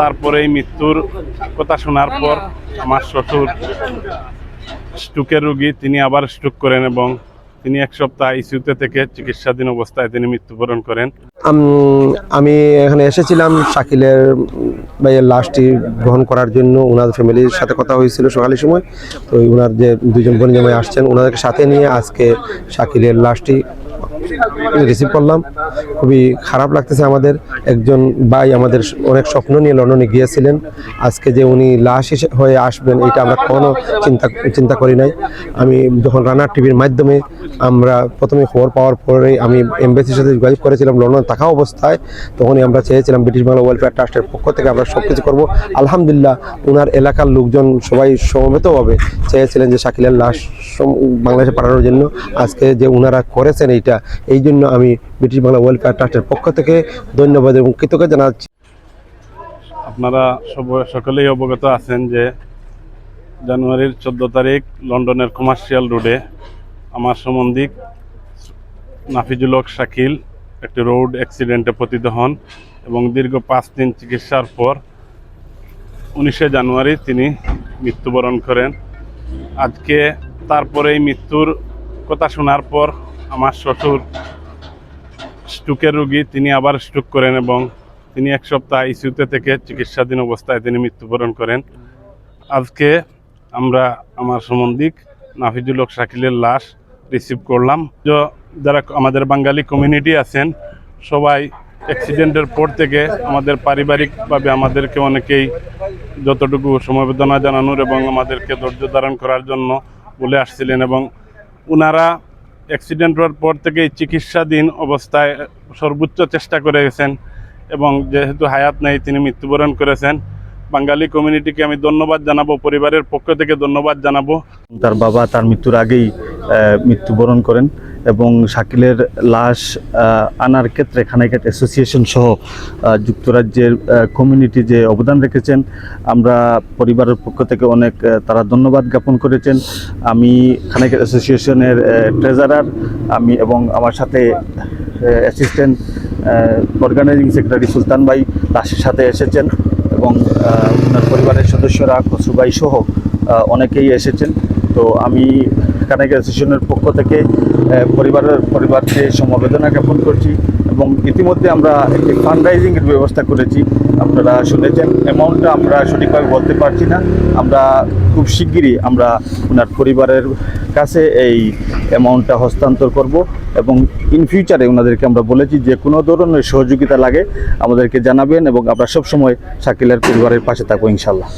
তারপরেই মৃত্যুর কথা শোনার পর আমার শ্বশুর স্ট্রোকের রুগী, তিনি আবার স্ট্রোক করেন এবং তিনি এক সপ্তাহ আইসিউতে থেকে চিকিৎসাধীন অবস্থায় তিনি মৃত্যুবরণ করেন। আমি এখানে এসেছিলাম শাকিলের ভাইয়ের লাশটি গ্রহণ করার জন্য। ওনার ফ্যামিলির সাথে কথা হয়েছিল সকালের সময়। তো ওনার যে দুজন বোন জামাই আসছেন, ওনাদেরকে সাথে নিয়ে আজকে শাকিলের লাশটি রিসিভ করলাম। খুবই খারাপ লাগতেছে আমাদের। একজন ভাই আমাদের অনেক স্বপ্ন নিয়ে লন্ডনে গিয়েছিলেন। আজকে যে উনি লাশ হয়ে আসবেন, এটা আমরা কোনো চিন্তা চিন্তা করি নাই। আমি যখন রানার টিভির মাধ্যমে আমরা প্রথমে খবর পাওয়ার পরে আমি এমবেসির সাথে যোগাযোগ করেছিলাম লন্ডন থাকা অবস্থায়, তখনই আমরা চেয়েছিলাম ব্রিটিশ বাংলা ওয়েলফেয়ার ট্রাস্টের পক্ষ থেকে আমরা সব কিছু করব। আলহামদুলিল্লাহ ওনার এলাকার লোকজন সবাই সমবেতভাবে চেয়েছিলেন যে শাকিলের লাশ বাংলাদেশে পাঠানোর জন্য। আজকে যে ওনারা করেছেন এইটা এই জন্য আমি ব্রিটিশ বাংলা ওয়েলফেয়ার ট্রাস্টের পক্ষ থেকে ধন্যবাদ এবং কৃতজ্ঞতা জানাচ্ছি। আপনারা সব সকলেই অবগত আছেন যে জানুয়ারির চোদ্দ তারিখ লন্ডনের কমার্শিয়াল রোডে আমার সম্বন্ধিক নাফিজুলক শাকিল একটি রোড অ্যাক্সিডেন্টে পতিত হন এবং দীর্ঘ পাঁচ দিন চিকিৎসার পর উনিশে জানুয়ারি তিনি মৃত্যুবরণ করেন। আজকে তারপরেই মৃত্যুর কথা শোনার পর আমার শ্বশুর স্ট্রোকের রোগী, তিনি আবার স্ট্রোক করেন এবং তিনি এক সপ্তাহ আইসিউতে থেকে চিকিৎসাধীন অবস্থায় তিনি মৃত্যুবরণ করেন। আজকে আমরা আমার সম্বন্ধিক নাফিজুল হক শাকিলের লাশ রিসিভ করলাম। যারা আমাদের বাঙালি কমিউনিটি আছেন, সবাই অ্যাক্সিডেন্টের পর থেকে আমাদের পারিবারিকভাবে আমাদেরকে অনেকেই যতটুকু সমবেদনা জানানোর এবং আমাদেরকে ধৈর্য ধারণ করার জন্য বলে আসছিলেন এবং ওনারা অ্যাক্সিডেন্ট হওয়ার পর থেকেই চিকিৎসাধীন অবস্থায় সর্বোচ্চ চেষ্টা করে গেছেন এবং যেহেতু হায়াত নেই, তিনি মৃত্যুবরণ করেছেন। বাঙালি কমিউনিটিকে আমি ধন্যবাদ জানাব, পরিবারের পক্ষ থেকে ধন্যবাদ জানাব। তার বাবা তার মৃত্যুর আগেই মৃত্যুবরণ করেন। এবং শাকিলের লাশ আনার ক্ষেত্রে খানাইঘাট অ্যাসোসিয়েশন সহ যুক্তরাজ্যের কমিউনিটি যে অবদান রেখেছেন, আমরা পরিবারের পক্ষ থেকে অনেক তারা ধন্যবাদ জ্ঞাপন করেছেন। আমি খানাইঘাট অ্যাসোসিয়েশনের ট্রেজারার আমি এবং আমার সাথে অ্যাসিস্ট্যান্ট অর্গানাইজিং সেক্রেটারি সুলতান ভাই লাশের সাথে এসেছেন এবং ওনার পরিবারের সদস্যরা খসরু ভাই সহ অনেকেই এসেছেন। তো আমি কানাইকা অ্যাসোসিয়েশনের পক্ষ থেকে পরিবারের পরিবারকে সমবেদনা জ্ঞাপন করছি এবং ইতিমধ্যে আমরা একটি ফান্ড রাইজিংয়ের ব্যবস্থা করেছি। আপনারা শুনেছেন অ্যামাউন্টটা আমরা সঠিকভাবে বলতে পারছি না। আমরা খুব শিগগিরই আমরা ওনার পরিবারের কাছে এই অ্যামাউন্টটা হস্তান্তর করব এবং ইন ফিউচারে ওনাদেরকে আমরা বলেছি যে কোনো ধরনের সহযোগিতা লাগে আমাদেরকে জানাবেন এবং আমরা সবসময় শাকিলের পরিবারের পাশে থাকব ইনশাল্লাহ